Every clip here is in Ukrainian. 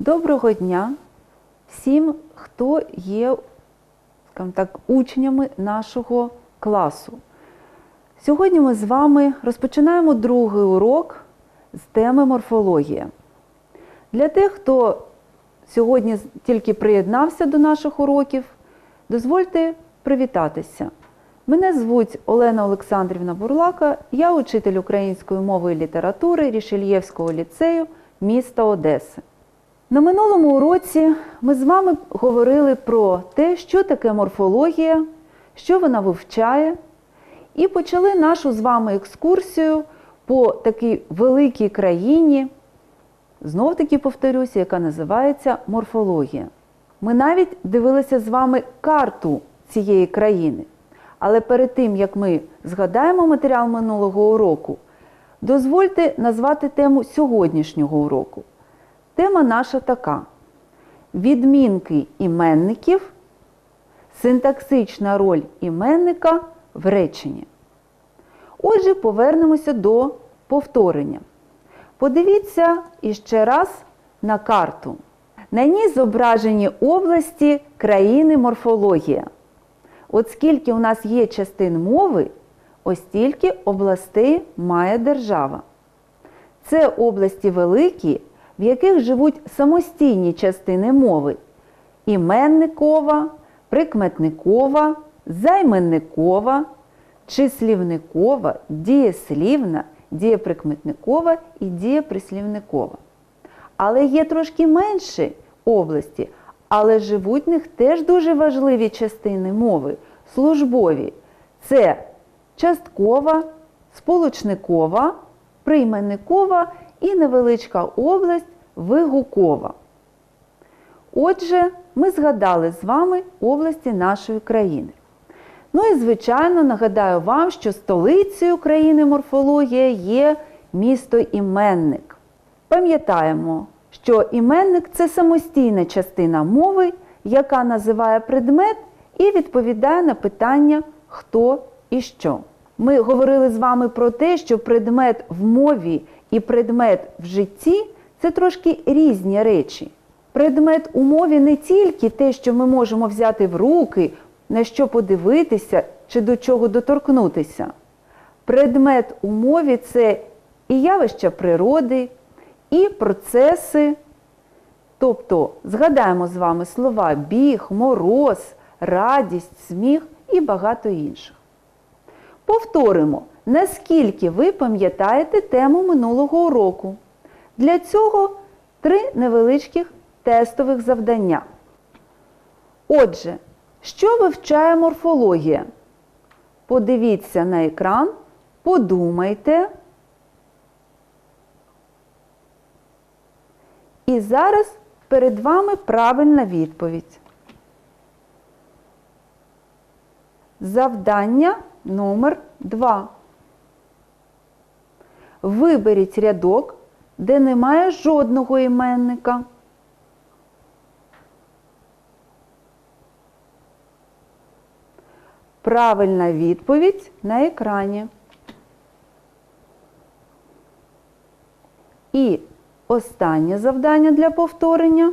Доброго дня всім, хто є скажімо так, учнями нашого класу. Сьогодні ми з вами розпочинаємо другий урок з теми морфологія. Для тих, хто сьогодні тільки приєднався до наших уроків, дозвольте привітатися. Мене звуть Олена Олександрівна Бурлака, я учитель української мови і літератури Рішельєвського ліцею міста Одеси. На минулому уроці ми з вами говорили про те, що таке морфологія, що вона вивчає, і почали нашу з вами екскурсію по такій великій країні, знов таки повторюся, яка називається морфологія. Ми навіть дивилися з вами карту цієї країни. Але перед тим, як ми згадаємо матеріал минулого уроку, дозвольте назвати тему сьогоднішнього уроку. Тема наша така: відмінки іменників, синтаксична роль іменника в реченні. Отже, повернемося до повторення. Подивіться іще раз на карту. На ній зображені області країни морфологія. От скільки у нас є частин мови, ось стільки областей має держава. Це області великі, в яких живуть самостійні частини мови: іменникова, прикметникова, займенникова, числівникова, дієслівна, дієприкметникова і дієприслівникова. Але є трошки менші області, але живуть в них теж дуже важливі частини мови, службові. Це часткова, сполучникова, прийменникова і невеличка область вигукова. Отже, ми згадали з вами області нашої країни. Ну і, звичайно, нагадаю вам, що столицею країни морфологія є місто іменник. Пам'ятаємо, що іменник це самостійна частина мови, яка називає предмет і відповідає на питання хто і що. Ми говорили з вами про те, що предмет в мові і предмет в житті це трошки різні речі. Предмет у мові не тільки те, що ми можемо взяти в руки, на що подивитися чи до чого доторкнутися. Предмет у мові це і явища природи, і процеси. Тобто згадаємо з вами слова біг, мороз, радість, сміх і багато інших. Повторимо, наскільки ви пам'ятаєте тему минулого уроку. Для цього три невеличких тестових завдання. Отже, що вивчає морфологія? Подивіться на екран, подумайте. І зараз перед вами правильна відповідь. Завдання номер 2. Виберіть рядок, де немає жодного іменника. Правильна відповідь на екрані. І останнє завдання для повторення.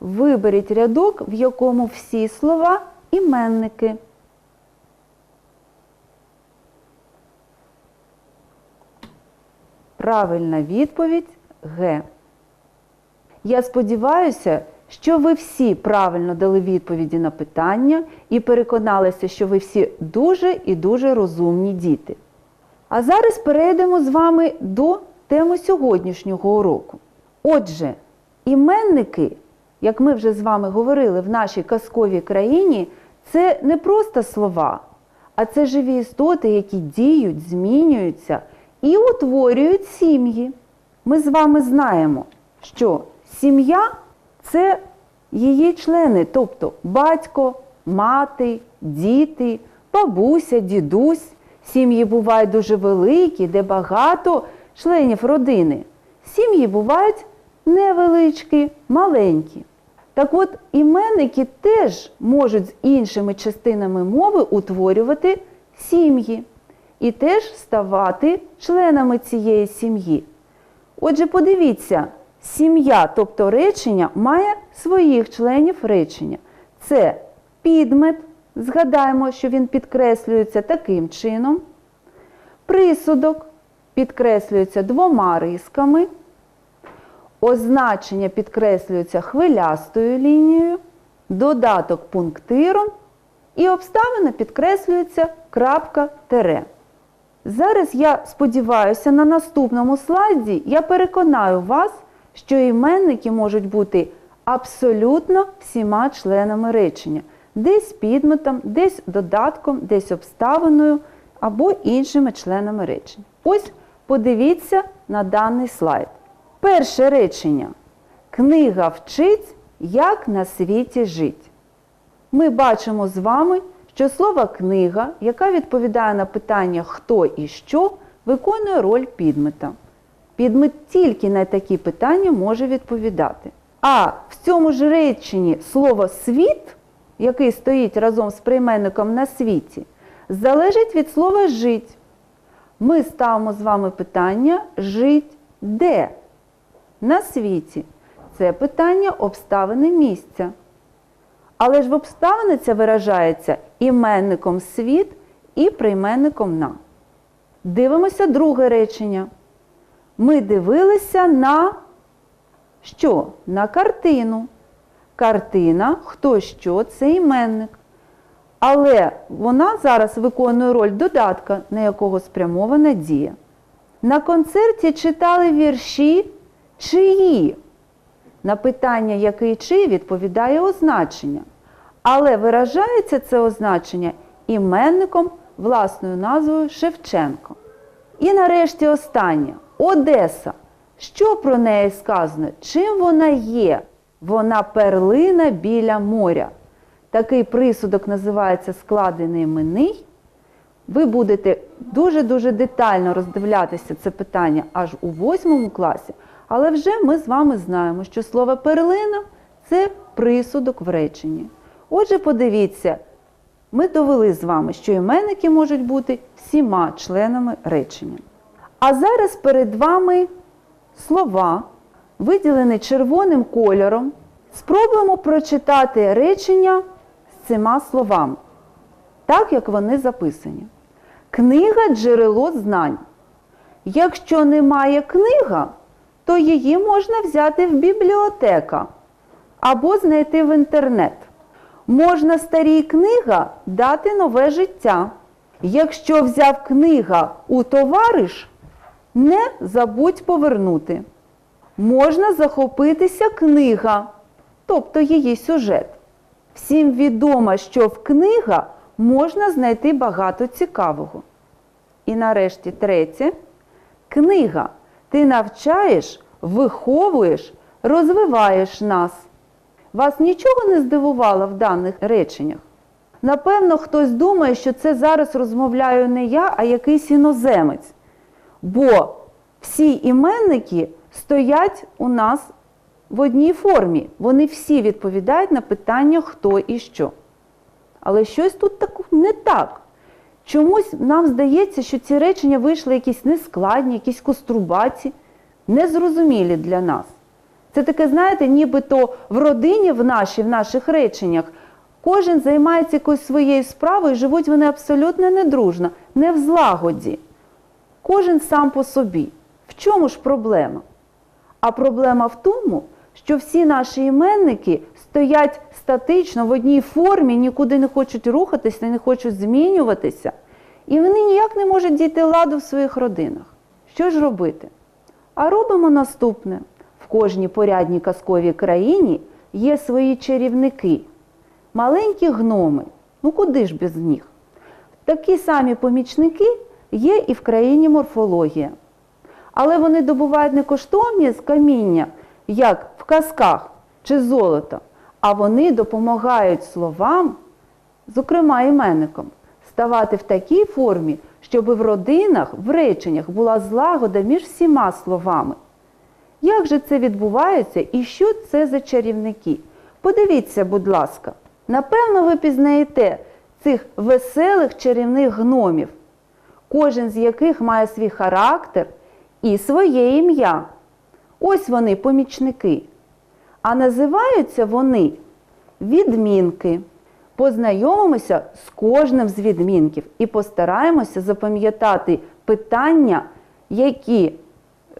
Виберіть рядок, в якому всі слова іменники. Правильна відповідь Г. Я сподіваюся, що ви всі правильно дали відповіді на питання і переконалися, що ви всі дуже і дуже розумні діти. А зараз перейдемо з вами до теми сьогоднішнього уроку. Отже, іменники, як ми вже з вами говорили в нашій казковій країні, це не просто слова, а це живі істоти, які діють, змінюються і утворюють сім'ї. Ми з вами знаємо, що сім'я це її члени, тобто батько, мати, діти, бабуся, дідусь. Сім'ї бувають дуже великі, де багато членів родини. Сім'ї бувають невеличкі, маленькі. Так от іменники теж можуть з іншими частинами мови утворювати сім'ї і теж ставати членами цієї сім'ї. Отже, подивіться, сім'я, тобто речення, має своїх членів речення. Це підмет, згадаємо, що він підкреслюється таким чином. Присудок підкреслюється двома рисками. Означення підкреслюється хвилястою лінією, додаток пунктиром і обставина підкреслюється крапка тере. Зараз я сподіваюся, на наступному слайді я переконаю вас, що іменники можуть бути абсолютно всіма членами речення, десь підметом, десь додатком, десь обставиною або іншими членами речення. Ось подивіться на даний слайд. Перше речення. Книга вчить, як на світі жить. Ми бачимо з вами, що слово книга, яка відповідає на питання хто і що, виконує роль підмета. Підмет тільки на такі питання може відповідати. А в цьому ж реченні слово світ, який стоїть разом з прийменником на світі, залежить від слова жить. Ми ставимо з вами питання жить де? На світі. Це питання обставини місця. Але ж в обставини це виражається іменником світ і прийменником на. Дивимося друге речення. Ми дивилися на що? На картину. Картина, хто що, це іменник. Але вона зараз виконує роль додатка, на якого спрямована дія. На концерті читали вірші чиї. На питання, який чий, відповідає означення. Але виражається це означення іменником власною назвою Шевченко. І нарешті останнє Одеса. Що про неї сказано? Чим вона є? Вона перлина біля моря. Такий присудок називається складений іменний. Ви будете дуже-дуже детально роздивлятися це питання аж у восьмому класі, але вже ми з вами знаємо, що слово перлина це присудок в реченні. Отже, подивіться, ми довели з вами, що іменники можуть бути всіма членами речення. А зараз перед вами слова, виділені червоним кольором. Спробуємо прочитати речення з цими словами, так як вони записані. Книга джерело знань. Якщо немає книга, то її можна взяти в бібліотека або знайти в інтернет. Можна старій книга дати нове життя. Якщо взяв книга у товариш, не забудь повернути. Можна захопитися книга, тобто її сюжет. Всім відомо, що в книга можна знайти багато цікавого. І нарешті третє. Книга. Ти навчаєш, виховуєш, розвиваєш нас. Вас нічого не здивувало в даних реченнях? Напевно, хтось думає, що це зараз розмовляю не я, а якийсь іноземець. Бо всі іменники стоять у нас в одній формі. Вони всі відповідають на питання хто і що. Але щось тут так не так. Чомусь нам здається, що ці речення вийшли якісь нескладні, якісь кострубаці, незрозумілі для нас. Це таке, знаєте, нібито в родині в нашій, в наших реченнях кожен займається якоюсь своєю справою, і живуть вони абсолютно недружно, не в злагоді. Кожен сам по собі. В чому ж проблема? А проблема в тому, що всі наші іменники стоять статично в одній формі, нікуди не хочуть рухатися, не хочуть змінюватися. І вони ніяк не можуть дійти ладу в своїх родинах. Що ж робити? А робимо наступне: кожній порядній казковій країні є свої чарівники, маленькі гноми. Ну куди ж без них? Такі самі помічники є і в країні морфологія. Але вони добувають не коштовні з каміння, як в казках чи золото, а вони допомагають словам, зокрема іменникам, ставати в такій формі, щоб в родинах, в реченнях була злагода між всіма словами. Як же це відбувається і що це за чарівники? Подивіться, будь ласка, напевно, ви пізнаєте цих веселих чарівних гномів, кожен з яких має свій характер і своє ім'я. Ось вони помічники. А називаються вони відмінки. Познайомимося з кожним з відмінків і постараємося запам'ятати питання, які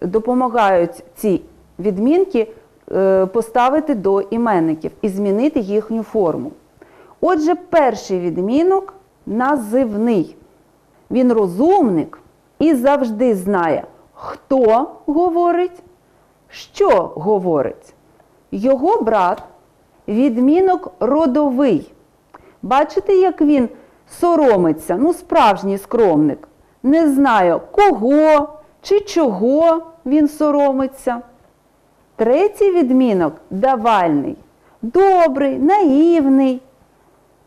допомагають ці відмінки е, поставити до іменників і змінити їхню форму. Отже, перший відмінок називний. Він розумник і завжди знає, хто говорить, що говорить. Його брат відмінок родовий. Бачите, як він соромиться, ну, справжній скромник. Не знаю, кого чи чого він соромиться. Третій відмінок давальний, добрий, наївний.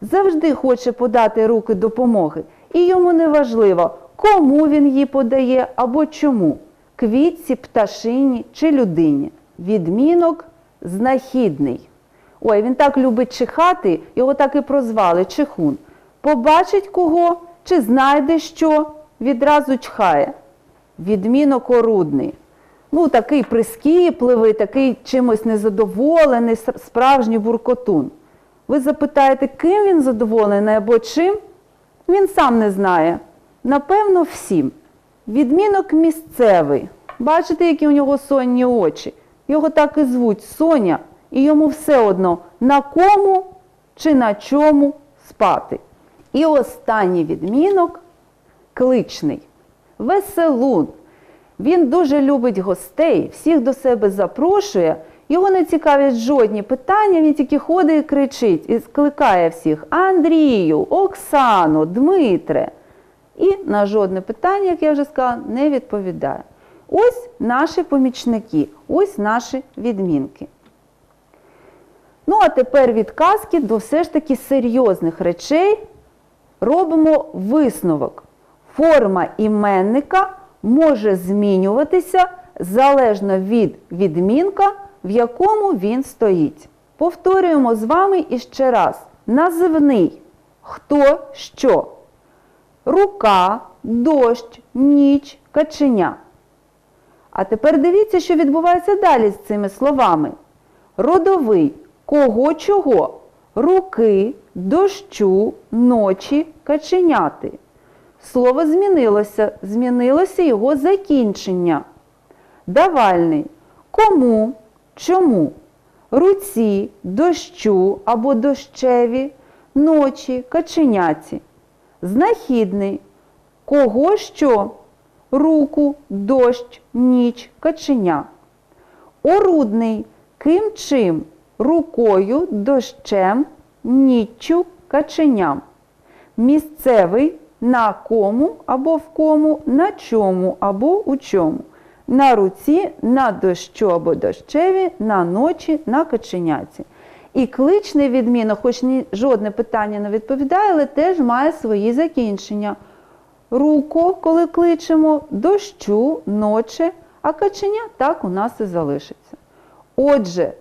Завжди хоче подати руки допомоги. І йому не важливо, кому він її подає або чому квітці, пташині чи людині. Відмінок знахідний. Ой, він так любить чихати, його так і прозвали чихун. Побачить кого чи знайде що, відразу чхає. Відмінок орудний. Ну, такий прискіпливий, такий чимось незадоволений, справжній буркотун. Ви запитаєте, ким він задоволений або чим? Він сам не знає. Напевно, всім. Відмінок місцевий. Бачите, які у нього сонні очі. Його так і звуть Соня, і йому все одно на кому чи на чому спати. І останній відмінок кличний. Веселун. Він дуже любить гостей, всіх до себе запрошує. Його не цікавлять жодні питання, він тільки ходить і кричить і скликає всіх Андрію, Оксану, Дмитре. І на жодне питання, як я вже сказала, не відповідає. Ось наші помічники, ось наші відмінки. Ну, а тепер від казки до все ж таки серйозних речей робимо висновок. Форма іменника може змінюватися залежно від відмінка, в якому він стоїть. Повторюємо з вами іще раз. Називний хто що. Рука, дощ, ніч, каченя. А тепер дивіться, що відбувається далі з цими словами. Родовий кого чого? Руки, дощу, ночі, каченяти. Слово змінилося, змінилося його закінчення. Давальний кому, чому? Руці, дощу або дощеві, ночі, каченяці. Знахідний кого що? Руку, дощ, ніч, каченя. Орудний ким чим? Рукою, дощем, ніччю, каченям. Місцевий на кому або в кому, на чому або у чому. На руці, на дощу або дощеві, на ночі, на каченяці. І кличний відмінок, хоч ні, жодне питання не відповідає, але теж має свої закінчення. Руко, коли кличемо, дощу, ноче, а каченя так у нас і залишиться. Отже,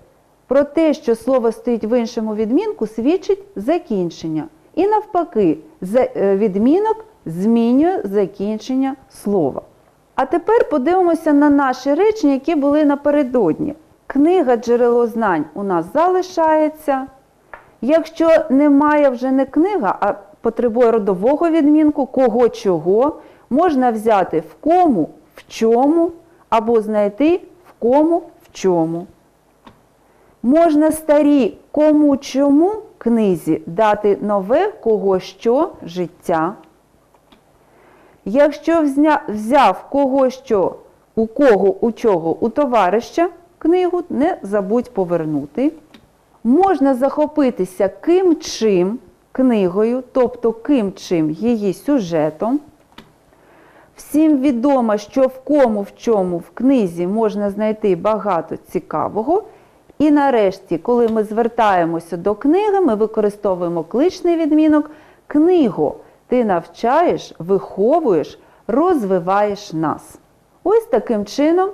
про те, що слово стоїть в іншому відмінку, свідчить закінчення. І навпаки, е, відмінок змінює закінчення слова. А тепер подивимося на наші речення, які були напередодні. Книга джерело знань у нас залишається. Якщо немає вже не книга, а потребує родового відмінку, кого чого, можна взяти в кому, в чому, або знайти в кому, в чому. Можна старі кому чому книзі дати нове кого що життя. Якщо взяв кого що, у кого, у чого, у товариша книгу, не забудь повернути. Можна захопитися ким чим книгою, тобто ким чим її сюжетом. Всім відомо, що в кому в чому в книзі можна знайти багато цікавого. І нарешті, коли ми звертаємося до книги, ми використовуємо кличний відмінок книго. Ти навчаєш, виховуєш, розвиваєш нас. Ось таким чином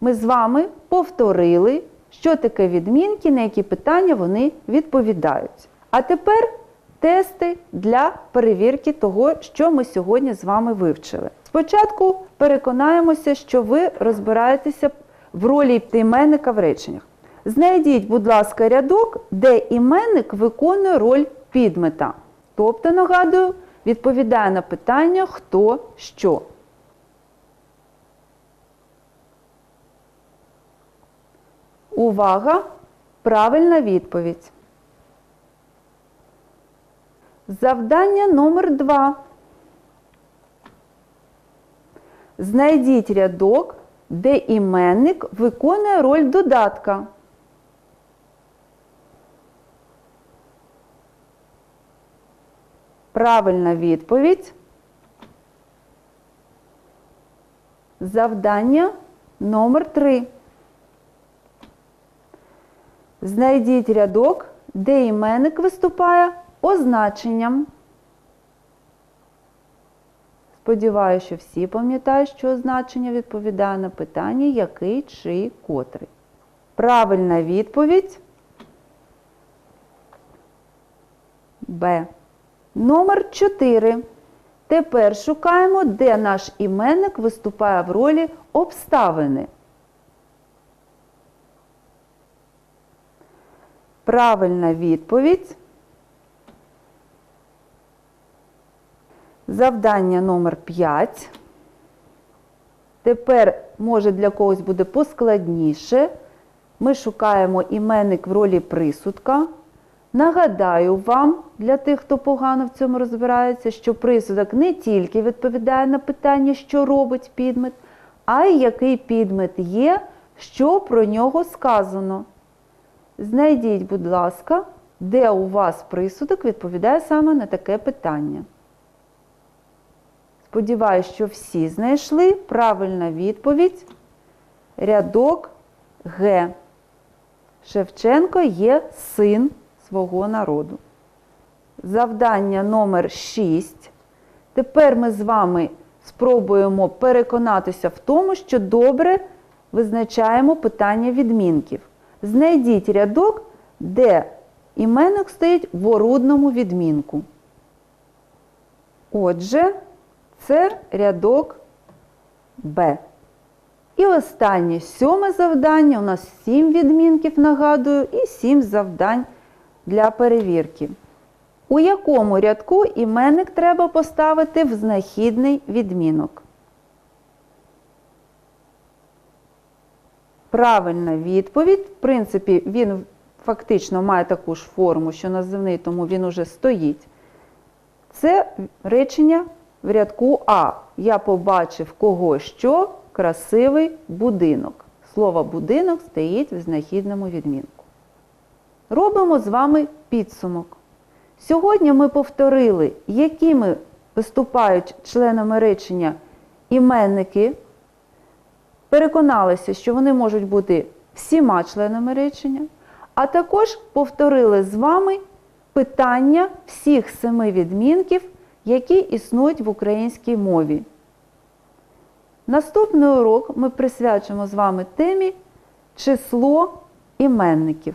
ми з вами повторили, що таке відмінки, на які питання вони відповідають. А тепер тести для перевірки того, що ми сьогодні з вами вивчили. Спочатку переконаємося, що ви розбираєтеся в ролі іменника в реченнях. Знайдіть, будь ласка, рядок, де іменник виконує роль підмета. Тобто, нагадую, відповідає на питання хто що. Увага! Правильна відповідь. Завдання номер 2. Знайдіть рядок, де іменник виконує роль додатка. Правильна відповідь. Завдання номер 3. Знайдіть рядок, де іменник виступає означенням. Сподіваюся, що всі пам'ятають, що означення відповідає на питання який, чий, котрий. Правильна відповідь Б. Номер 4. Тепер шукаємо, де наш іменник виступає в ролі обставини. Правильна відповідь. Завдання номер 5. Тепер, може, для когось буде поскладніше. Ми шукаємо іменник в ролі присудка. Нагадаю вам, для тих, хто погано в цьому розбирається, що присудок не тільки відповідає на питання, що робить підмет, а й який підмет є, що про нього сказано. Знайдіть, будь ласка, де у вас присудок відповідає саме на таке питання. Сподіваюсь, що всі знайшли правильна відповідь. Рядок Г. Шевченко є син свого народу. Завдання номер 6. Тепер ми з вами спробуємо переконатися в тому, що добре визначаємо питання відмінків. Знайдіть рядок, де іменник стоїть в орудному відмінку. Отже, це рядок Б. І останнє сьоме завдання. У нас сім відмінків, нагадую, і сім завдань для перевірки. У якому рядку іменник треба поставити в знахідний відмінок? Правильна відповідь. В принципі, він фактично має таку ж форму, що називний, тому він уже стоїть. Це речення в рядку А. Я побачив кого що красивий будинок. Слово будинок стоїть в знахідному відмінку. Робимо з вами підсумок. Сьогодні ми повторили, якими виступають членами речення іменники. Переконалися, що вони можуть бути всіма членами речення, а також повторили з вами питання всіх семи відмінків, які існують в українській мові. Наступний урок ми присвячимо з вами темі число іменників.